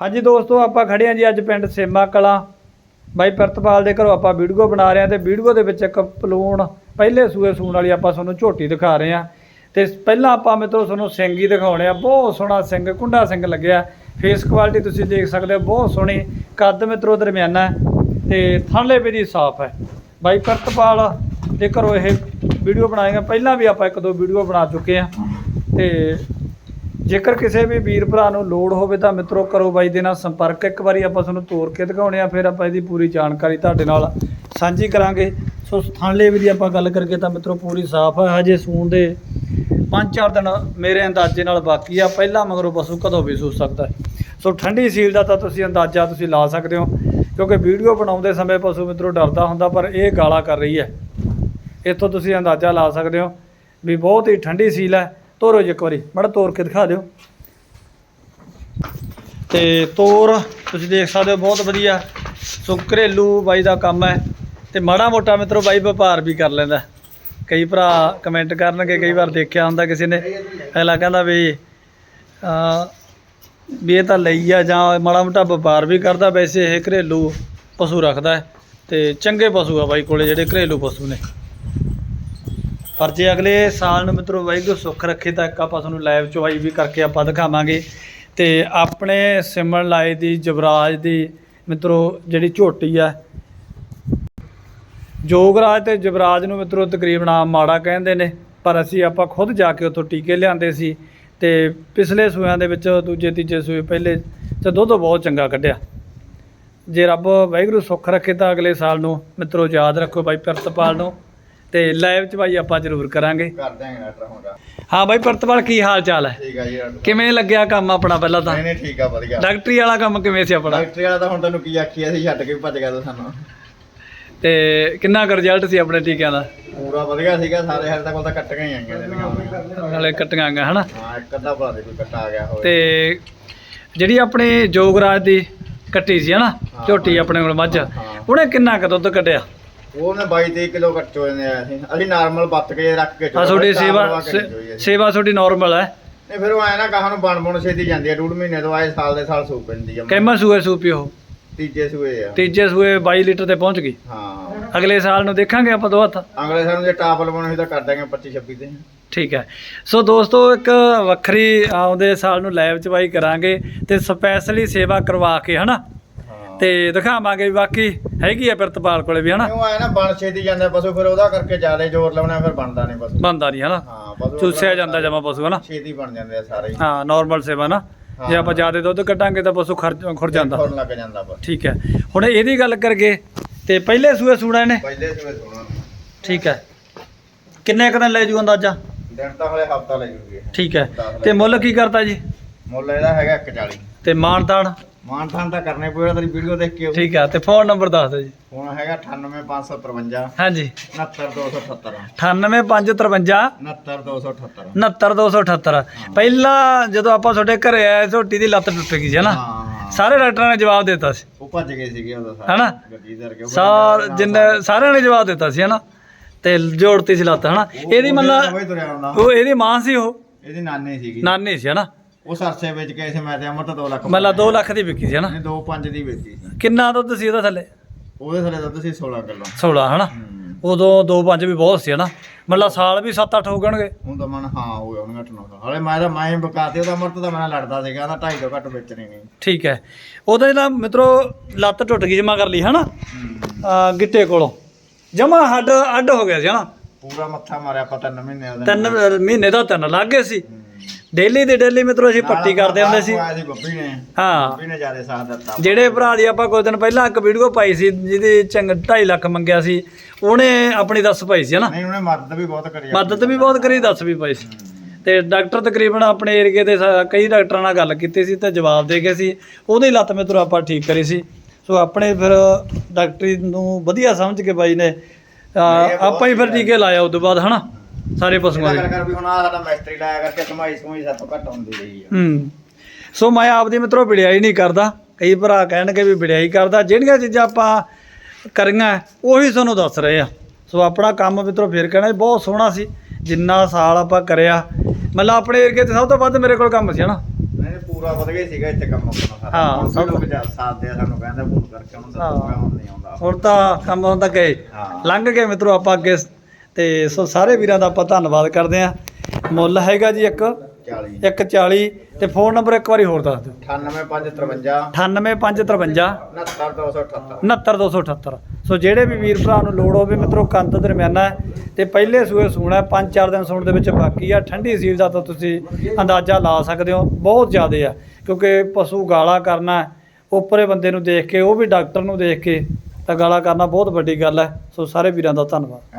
ਹਾਂਜੀ ਦੋਸਤੋ, ਆਪਾਂ ਖੜੇ ਹਾਂ ਜੀ ਅੱਜ ਪਿੰਡ ਸੇਮਾ ਕਲਾਂ। ਬਾਈ ਪ੍ਰਿਤਪਾਲ ਦੇ ਘਰੋਂ ਆਪਾਂ ਵੀਡੀਓ ਬਣਾ ਰਹੇ ਹਾਂ ਤੇ ਵੀਡੀਓ ਦੇ ਵਿੱਚ ਇੱਕ ਪਲੂਣ ਪਹਿਲੇ ਸੂਏ ਸੂਣ ਵਾਲੀ ਆਪਾਂ ਤੁਹਾਨੂੰ ਝੋਟੀ ਦਿਖਾ ਰਹੇ ਹਾਂ। ਤੇ ਪਹਿਲਾਂ ਆਪਾਂ ਮਿੱਤਰੋ, ਤੁਹਾਨੂੰ ਸਿੰਘ ਹੀ ਦਿਖਾਉਣੇ ਆ ਬਹੁਤ ਸੋਹਣਾ ਸਿੰਘ ਕੁੰਡਾ ਸਿੰਘ ਲੱਗਿਆ। ਫੇਸ ਕੁਆਲਿਟੀ ਤੁਸੀਂ ਦੇਖ ਸਕਦੇ ਹੋ, ਬਹੁਤ ਸੋਹਣੀ। ਕੱਦ ਮਿੱਤਰੋ ਦਰਮਿਆਨਾ ਹੈ ਤੇ ਥਣਲੇ ਵੀ ਦੀ ਸਾਫ਼ ਹੈ। ਬਾਈ ਪ੍ਰਿਤਪਾਲ ਦੇ ਘਰੋਂ ਇਹ ਵੀਡੀਓ ਬਣਾਏਗਾ। ਪਹਿਲਾਂ ਵੀ ਆਪਾਂ ਇੱਕ ਦੋ ਵੀਡੀਓ ਬਣਾ ਚੁੱਕੇ ਹਾਂ। ਤੇ ਜੇਕਰ ਕਿਸੇ ਵੀ ਵੀਰ ਭਰਾ ਨੂੰ ਲੋੜ ਹੋਵੇ ਤਾਂ ਮਿੱਤਰੋ ਕਰੋ ਬਾਈ ਦੇ ਨਾਲ ਸੰਪਰਕ। ਇੱਕ ਵਾਰੀ ਆਪਾਂ ਤੁਹਾਨੂੰ ਤੋਰ ਕੇ ਦਿਖਾਉਣੇ ਆ, ਫਿਰ ਆਪਾਂ ਇਹਦੀ ਪੂਰੀ ਜਾਣਕਾਰੀ ਤੁਹਾਡੇ ਨਾਲ ਸਾਂਝੀ ਕਰਾਂਗੇ। ਸੋ ਥਾਂਲੇ ਵੀ ਦੀ ਆਪਾਂ ਗੱਲ ਕਰਕੇ ਤਾਂ ਮਿੱਤਰੋ ਪੂਰੀ ਸਾਫ਼ ਹੈ ਹਜੇ ਸੂਣ ਦੇ 5-4 ਦਿਨ ਮੇਰੇ ਅੰਦਾਜ਼ੇ ਨਾਲ ਬਾਕੀ ਆ, ਪਹਿਲਾਂ ਮਗਰੋਂ ਪਸ਼ੂ ਕਦੋਂ ਵੀ ਸੂ ਸਕਦਾ। ਸੋ ਠੰਡੀ ਸੀਲ ਦਾ ਤਾਂ ਤੁਸੀਂ ਅੰਦਾਜ਼ਾ ਤੁਸੀਂ ਲਾ ਸਕਦੇ ਹੋ, ਕਿਉਂਕਿ ਵੀਡੀਓ ਬਣਾਉਂਦੇ ਸਮੇਂ ਪਸ਼ੂ ਮਿੱਤਰੋ ਡਰਦਾ ਹੁੰਦਾ, ਪਰ ਇਹ ਗਾਲਾਂ ਕਰ ਰਹੀ ਹੈ। ਇੱਥੋਂ ਤੁਸੀਂ ਅੰਦਾਜ਼ਾ ਲਾ ਸਕਦੇ ਹੋ ਵੀ ਬਹੁਤ ਹੀ ਠੰਡੀ ਸੀਲ ਹੈ। ਤੋਰੋ ਜੀ ਇੱਕ ਵਾਰੀ, ਮੜਾ ਤੋਰ ਕੇ ਦਿਖਾ ਦਿਓ। ਤੇ ਤੋਰ, ਤੁਸੀਂ ਦੇਖ ਸਕਦੇ ਹੋ, ਬਹੁਤ ਵਧੀਆ। ਸੋ ਘਰੇਲੂ ਬਾਈ ਦਾ ਕੰਮ ਹੈ ਤੇ ਮਾੜਾ ਮੋਟਾ ਮਿੱਤਰੋ ਬਾਈ ਵਪਾਰ ਵੀ ਕਰ ਲੈਂਦਾ। ਕਈ ਭਰਾ ਕਮੈਂਟ ਕਰਨਗੇ, ਕਈ ਵਾਰ ਦੇਖਿਆ ਹੁੰਦਾ ਕਿਸੇ ਨੇ, ਅਗਲਾ ਕਹਿੰਦਾ ਵੀ ਵੀ ਇਹ ਤਾਂ ਲਈ ਆ ਜਾਂ ਮਾੜਾ ਮੋਟਾ ਵਪਾਰ ਵੀ ਕਰਦਾ, ਵੈਸੇ ਇਹ ਘਰੇਲੂ ਪਸ਼ੂ ਰੱਖਦਾ ਹੈ ਤੇ ਚੰਗੇ ਪਸ਼ੂ ਆ ਬਾਈ ਕੋਲੇ, ਜਿਹੜੇ ਘਰੇਲੂ ਪਸ਼ੂ ਨੇ। ਪਰ ਜੇ ਅਗਲੇ ਸਾਲ ਨੂੰ ਮਿੱਤਰੋ ਵਾਹਿਗੁਰੂ ਸੁੱਖ ਰੱਖੇ ਤਾਂ ਇੱਕ ਆਪਾਂ ਤੁਹਾਨੂੰ ਲਾਈਵ ਚੁਆਈ ਵੀ ਕਰਕੇ ਆਪਾਂ ਦਿਖਾਵਾਂਗੇ। ਤੇ ਆਪਣੇ ਸਿਮਰਨ ਲਾਏ ਦੀ, ਜਵਰਾਜ ਦੀ ਮਿੱਤਰੋ ਜਿਹੜੀ ਝੋਟੀ ਆ। ਜੋਗਰਾਜ ਤੇ ਜਵਰਾਜ ਨੂੰ ਮਿੱਤਰੋ ਤਕਰੀਬਨ ਆਮ ਮਾੜਾ ਕਹਿੰਦੇ ਨੇ, ਪਰ ਅਸੀਂ ਆਪਾਂ ਖੁਦ ਜਾ ਕੇ ਉੱਥੋਂ ਟੀਕੇ ਲਿਆਂਦੇ ਸੀ ਤੇ ਪਿਛਲੇ ਸੂਆਂ ਦੇ ਵਿੱਚ ਦੂਜੇ ਤੀਜੇ ਸੂਏ ਪਹਿਲੇ ਤੇ ਦੁੱਧ ਬਹੁਤ ਚੰਗਾ ਕੱਢਿਆ। ਜੇ ਰੱਬ ਵਾਹਿਗੁਰੂ ਸੁੱਖ ਰੱਖੇ ਤਾਂ ਅਗਲੇ ਸਾਲ ਨੂੰ ਮਿੱਤਰੋ ਯਾਦ ਰੱਖੋ ਬਾਈ ਪ੍ਰਤਪਾਲ ਨੂੰ। ਤੇ ਲਾਈਵ ਚ ਬਾਈ ਆਪਾਂ ਜ਼ਰੂਰ ਕਰਾਂਗੇ। ਕਰ ਦਾਂਗੇ ਡਾਕਟਰ ਹੋਗਾ ਹਾਂ ਬਾਈ ਪ੍ਰਿਤਪਾਲ ਕੀ ਹਾਲ ਚਾਲ ਹੈ? ਠੀਕ ਆ ਜੀ ਡਾਕਟਰ ਕਿਵੇਂ ਲੱਗਿਆ ਕੰਮ ਆਪਣਾ ਪਹਿਲਾਂ ਤਾਂ? ਨਹੀਂ ਨਹੀਂ ਠੀਕ ਆ ਵਧੀਆ। ਡਾਕਟਰੀ ਵਾਲਾ ਕੰਮ ਕਿਵੇਂ ਸੀ ਆਪਣਾ? ਡਾਕਟਰ ਵਾਲਾ ਤਾਂ ਹੁਣ ਤੈਨੂੰ ਕੀ ਆਖੀ ਅਸੀਂ ਛੱਡ ਕੇ ਭੱਜ ਗਿਆ ਤੂੰ ਸਾਨੂੰ। ਤੇ ਕਿੰਨਾ ਕੁ ਰਿਜ਼ਲਟ ਸੀ ਆਪਣੇ ਟੀਕਿਆਂ ਦਾ? ਪੂਰਾ ਵਧੀਆ ਸੀਗਾ ਸਾਰੇ ਹਾਲੇ ਤੱਕ ਤਾਂ ਕੱਟੀਆਂ ਹੀ ਆਈਆਂ ਨੇ ਹਾਂ ਨਾਲੇ ਕੱਟੀਆਂ ਗਈਆਂ ਹਨਾ? ਇੱਕ ਅੱਧਾ ਭਲਾ ਦੇ ਕੋਈ ਕੱਟਾ ਆ ਗਿਆ ਹੋਵੇ। ਤੇ ਜਿਹੜੀ ਆਪਣੀ ਜੋਗਰਾਜ ਦੀ ਕੱਟੀ ਸੀ ਹਨਾ? ਹਾਂ। ਝੋਟੀ ਆਪਣੇ ਕੋਲ ਮੱਝ ਹਾਂ। ਉਹਨੇ ਕਿੰਨਾ ਕੁ ਦੁੱਧ ਕੱਢਿਆ? ਉਹਨੇ 22 23 ਕਿਲੋ ਕੱਟੋ ਨੇ ਅਸੀਂ। ਅਸੀਂ ਨਾਰਮਲ ਬੱਤ ਕੇ ਰੱਖ ਕੇ ਆ ਤੁਹਾਡੀ ਸੇਵਾ। ਸੇਵਾ ਤੁਹਾਡੀ ਨਾਰਮਲ ਹੈ। ਨਹੀਂ ਫਿਰ ਉਹ ਆਇਆ ਨਾ ਗਾਹਾਂ ਨੂੰ ਬਣ ਬਣ ਛੇਤੀ ਜਾਂਦੀ ਆ ਡੂਢ ਮਹੀਨੇ ਤੋਂ ਆਏ ਸਾਲ ਦੇ ਸਾਲ ਸੂ ਪੈਂਦੀ ਆ। ਕਿੰਨਾ ਸੂਏ ਸੂਪੀ ਉਹ? ਤੀਜੇ ਸੂਏ ਆ। ਤੀਜੇ ਸੂਏ 22 ਲੀਟਰ ਤੇ ਪਹੁੰਚ ਗਈ? ਹਾਂ। ਅਗਲੇ ਸਾਲ ਨੂੰ ਦੇਖਾਂਗੇ ਆਪਾਂ ਦੋ ਹੱਥ। ਅਗਲੇ ਸਾਲ ਨੂੰ ਜੇ ਟਾਪ ਲਵਾਉਣੀ ਹੋਈ ਤਾਂ ਕਰ ਦਾਂਗੇ 25 26 ਤੇ। ਠੀਕ ਹੈ। ਸੋ ਦੋਸਤੋ ਇੱਕ ਵੱਖਰੀ ਆਉਂਦੇ ਸਾਲ ਨੂੰ ਲਾਈਵ ਚ ਬਾਈ ਕਰਾਂਗੇ ਤੇ ਸਪੈਸ਼ਲੀ ਸੇਵਾ ਕਰਵਾ ਕੇ ਹਨਾ? ਹਾਂ ਤੇ ਦਿਖਾਵਾਂਗੇ ਵੀ ਬਾਕੀ ਹੈਗੀ ਆ ਪ੍ਰਿਤਪਾਲ ਕੋਲੇ ਵੀ ਹਨਾ? ਕਿਉਂ ਆਇਆ ਨਾ ਬਣ ਛੇਤੀ ਜਾਂਦਾ ਪਸ਼ੂ ਫਿਰ ਉਹਦਾ ਕਰਕੇ ਜ਼ਿਆਦਾ ਜ਼ੋਰ ਲਾਉਣਾ ਫਿਰ ਬਣਦਾ ਨਹੀਂ ਪਸ਼ੂ। ਬੰਦਾ ਨਹੀਂ ਹਨਾ? ਹਾਂ ਪਸ਼ੂ ਚੂਸਿਆ ਜਾਂਦਾ ਜਮਾ ਪਸ਼ੂ ਹਨਾ? ਛੇਤੀ ਬਣ ਜਾਂਦੇ ਆ ਸਾਰੇ ਹੀ। ਹਾਂ ਨਾਰਮਲ ਸੇਵਾ ਨਾ। ਜੇ। ਆਪਾਂ ਜ਼ਿਆਦਾ ਦੁੱਧ ਕੱਢਾਂਗੇ ਤਾਂ ਪਸ਼ੂ ਖਰਚ ਖੁਰ ਜਾਂਦਾ। ਖੁਰਨ ਲੱਗ ਜਾਂਦਾ ਬਸ। ਠੀਕ ਹੈ। ਹੁਣ ਇਹਦੀ ਗੱਲ ਕਰਗੇ ਤੇ ਪਹਿਲੇ ਸੂਏ ਸੂਣਾ ਇਹਨੇ? ਪਹਿਲੇ ਸੂਏ ਸੋਣਾ। ਠੀਕ ਹੈ। ਕਿੰਨੇ ਕੁ ਦਿਨ ਲੈ ਜੂ ਅੰਦਾਜ਼ਾ? ਦਿਨ ਤਾਂ ਹਲੇ ਹਫਤਾ ਲੈ ਜੂਗੀ। ਠੀਕ ਹੈ। ਤੇ ਮੁੱਲ ਕੀ ਕਰਤਾ ਜੀ? ਮੁੱਲ ਇਹਦਾ ਹੈਗਾ 140 ਤੇ ਮਾਨਤਾਨ ਮਾਨ ਥਾਨ ਤਾਂ ਕਰਨੇ ਪਊਗਾ ਤੇਰੀ ਵੀਡੀਓ ਦੇਖ ਕੇ ਠੀਕ ਹੈ ਤੇ ਫੋਨ ਨੰਬਰ ਦੱਸ ਦਿਓ ਜੀ। ਹੁਣ ਹੈਗਾ 98553 ਹਾਂਜੀ। 69278 98553 69278 69278 ਪਹਿਲਾਂ ਜਦੋਂ ਆਪਾਂ ਤੁਹਾਡੇ ਘਰੇ ਆਏ ਝੋਟੀ ਦੀ ਲੱਤ ਟੁੱਟ ਗਈ ਸੀ ਹਨਾ? ਸਾਰੇ ਡਾਕਟਰਾਂ ਨੇ ਜਵਾਬ ਦਿੱਤਾ ਸੀ। ਉਹ ਭੱਜ ਗਏ ਸੀਗੇ ਹਨਾ? ਗੱਡੀ ਦਰ ਕੇ ਸਾਰ ਜਿੰਨੇ ਸਾਰਿਆਂ ਨੇ ਜਵਾਬ ਦਿੱਤਾ ਸੀ ਹਨਾ? ਤੇ ਜੋੜਤੀ ਸੀ ਲੱਤ ਹਨਾ? ਇਹਦੀ ਮਤਲਬ ਉਹ ਇਹਦੀ ਮਾਂ ਸੀ ਉਹ। ਇਹਦੀ ਨਾਨੀ ਸੀਗੀ। ਨਾਨੀ ਸੀ ਹਨਾ? ਉਹ ਸਰਸੇ ਵਿੱਚ ਗਏ ਸੀ ਮੈਂ ਤੇ ਅਮਰ ਤਾਂ 2 ਲੱਖ ਮਤਲਬ 2 ਲੱਖ ਦੀ ਵਿਕੀ ਸੀ ਹਨਾ ਨੇ? 2 5 ਦੀ ਵੇਚੀ ਸੀ। ਕਿੰਨਾ ਦੁੱਧ ਸੀ ਉਹਦਾ ਥੱਲੇ? ਉਹਦੇ ਥੱਲੇ ਦੁੱਧ ਸੀ 16 ਕਿਲੋ। 16 ਹਨਾ? ਉਦੋਂ 2 5 ਵੀ ਬਹੁਤ ਸੀ ਹਨਾ? ਮਤਲਬ ਸਾਲ ਵੀ 7 8 ਹੋ ਗਣਗੇ ਹੁਣ ਤਾਂ ਮਨ ਹਾਂ ਹੋ ਗਿਆ ਉਹਨੂੰ ਘੱਟ ਨਾ ਹਲੇ ਮੈਂ ਤਾਂ ਮੈਂ ਬਕਾਤੇ ਉਹਦਾ ਅਮਰ ਤਾਂ ਮੈਂ ਲੜਦਾ ਸੀਗਾ ਨਾ 2.5 ਤੋਂ ਘੱਟ ਵੇਚਣੀ ਨਹੀਂ। ਠੀਕ ਹੈ। ਉਹਦਾ ਜਿਹੜਾ ਮਿੱਤਰੋ ਲੱਤ ਟੁੱਟ ਗਈ ਜਮਾ ਕਰ ਲਈ ਹਨਾ? ਗਿੱਟੇ ਕੋਲੋਂ। ਜਮਾ ਹੱਡ ਅੱਡ ਹੋ ਗਿਆ ਸੀ ਹਨਾ? ਪੂਰਾ ਮੱਥਾ ਮਾਰਿਆ ਆਪਾਂ ਤਿੰਨ ਮਹੀਨੇ ਉਹਦੇ ਤਿੰਨ ਮਹੀਨੇ ਦਾ ਤਿੰਨ ਲੱਗ ਗਏ ਸੀ। ਡੇਲੀ ਦੇ ਡੇਲੀ ਮਿੱਤਰੋ ਅਸੀਂ ਪੱਟੀ ਕਰਦੇ ਹੁੰਦੇ ਸੀ। ਆਇਆ ਸੀ ਬੱਬੀ ਨੇ। ਹਾਂ। ਬੱਬੀ ਨੇ ਜ਼ਿਆਦਾ ਸਾਥ ਦਿੱਤਾ ਜਿਹੜੇ ਭਰਾ ਦੀ ਆਪਾਂ ਕੁਝ ਦਿਨ ਪਹਿਲਾਂ ਇੱਕ ਵੀਡੀਓ ਪਾਈ ਸੀ ਜਿਹਦੀ ਚੰਗ 2.5 ਲੱਖ ਮੰਗਿਆ ਸੀ ਉਹਨੇ ਆਪਣੀ ਦੱਸ ਪਾਈ ਸੀ ਹਨਾ? ਨਹੀਂ ਉਹਨੇ ਮਦਦ ਵੀ ਬਹੁਤ ਕਰੀ। ਮਦਦ ਵੀ ਬਹੁਤ ਕਰੀ ਦੱਸ ਵੀ ਪਾਈ ਸੀ। ਤੇ ਡਾਕਟਰ ਤਕਰੀਬਨ ਆਪਣੇ ਏਰੀਏ ਦੇ ਕਈ ਡਾਕਟਰਾਂ ਨਾਲ ਗੱਲ ਕੀਤੀ ਸੀ ਤੇ ਜਵਾਬ ਦੇ ਗਏ ਸੀ। ਉਹਦੀ ਲੱਤ ਮਿੱਤਰੋ ਆਪਾਂ ਠੀਕ ਕਰੀ ਸੀ। ਸੋ ਆਪਣੇ ਫਿਰ ਡਾਕਟਰੀ ਨੂੰ ਵਧੀਆ ਸਮਝ ਕੇ ਬਾਈ ਨੇ ਆਪਾਂ ਹੀ ਫਿਰ ਟੀਕੇ ਲਾਇਆ ਉਸ ਤੋਂ ਬਾਅਦ ਹਨਾ? ਸਾਰੇ ਪਸ਼ੂਆਂ ਦੇ। ਕਰ ਵੀ ਹੁਣ ਆ ਸਾਡਾ ਮੈਸਤਰੀ ਲਾਇਆ ਕਰਕੇ ਕਮਾਈ ਸਮੂਈ ਸਾਤੋਂ ਘੱਟ ਹੁੰਦੀ ਰਹੀ ਆ। ਹੂੰ। ਸੋ ਮੈਂ ਆਪਦੀ ਮਿੱਤਰੋ ਵਿੜਿਆਈ ਨਹੀਂ ਕਰਦਾ। ਕਈ ਭਰਾ ਕਹਿਣਗੇ ਵੀ ਵਿੜਿਆਈ ਕਰਦਾ। ਜਿਹੜੀਆਂ ਚੀਜ਼ਾਂ ਆਪਾਂ ਕਰੀਆਂ ਉਹੀ ਤੁਹਾਨੂੰ ਦੱਸ ਰਹੇ ਆ। ਸੋ ਆਪਣਾ ਕੰਮ ਮਿੱਤਰੋ ਫੇਰ ਕਹਿਣਾ ਬਹੁਤ ਸੋਹਣਾ ਸੀ। ਜਿੰਨਾ ਸਾਲ ਆਪਾਂ ਕਰਿਆ। ਮਤਲਬ ਆਪਣੇ ਏਰੀਏ ਤੇ ਸਭ ਤੋਂ ਵੱਧ ਮੇਰੇ ਕੋਲ ਕੰਮ ਸੀ ਹਨਾ? ਨਹੀਂ ਪੂਰਾ ਵਧ ਗਿਆ ਸੀਗਾ ਇੱਥੇ ਕੰਮ ਆਪਣਾ ਹਾਂ, ਸਭ- ਲੋਕ ਸਾਥ ਆ ਸਾਨੂੰ ਕਹਿੰਦੇ ਫੋਨ ਕਰਕੇ ਹੁਣ ਹੁਣ ਨਹੀਂ ਆਉਂਦਾ। ਹੁਣ ਤਾਂ ਕੰਮ ਹੁੰਦਾ ਗਏ ਲੰਘ ਗਏ ਮਿੱਤਰੋ ਆਪਾਂ ਅੱਗੇ ਤੇ ਸੋ ਸਾਰੇ ਵੀਰਾਂ ਦਾ ਆਪਾਂ ਧੰਨਵਾਦ ਕਰਦੇ ਆਂ ਮੁੱਲ ਹੈਗਾ ਜੀ ਇੱਕ 40 140 ਤੇ ਫੋਨ ਨੰਬਰ ਇੱਕ ਵਾਰੀ ਹੋਰ ਦੱਸ ਦਿਓ। 98553 98553 69278 69278 ਸੋ ਜਿਹੜੇ ਵੀ ਵੀਰ ਭਰਾ ਨੂੰ ਲੋੜ ਹੋਵੇ ਮਿੱਤਰੋ ਕੰਤ ਦਰਮਿਆਨਾ ਤੇ ਪਹਿਲੇ ਸੂਏ ਸੂਣਾ 5-4 ਦਿਨ ਸੂਣ ਦੇ ਵਿੱਚ ਬਾਕੀ ਆ। ਠੰਡੀ ਸੀਲ ਦਾ ਤਾਂ ਤੁਸੀਂ ਅੰਦਾਜ਼ਾ ਲਾ ਸਕਦੇ ਹੋ ਬਹੁਤ ਜ਼ਿਆਦਾ ਆ ਕਿਉਂਕਿ ਪਸ਼ੂ ਗਾਲਾ ਕਰਨਾ ਉੱਪਰੇ ਬੰਦੇ ਨੂੰ ਦੇਖ ਕੇ ਉਹ ਵੀ ਡਾਕਟਰ ਨੂੰ ਦੇਖ ਕੇ ਤਾਂ ਗਾਲਾ ਕਰਨਾ ਬਹੁਤ ਵੱਡੀ ਗੱਲ ਹੈ। ਸੋ ਸਾਰੇ ਵੀਰਾਂ ਦਾ ਧੰਨਵਾਦ।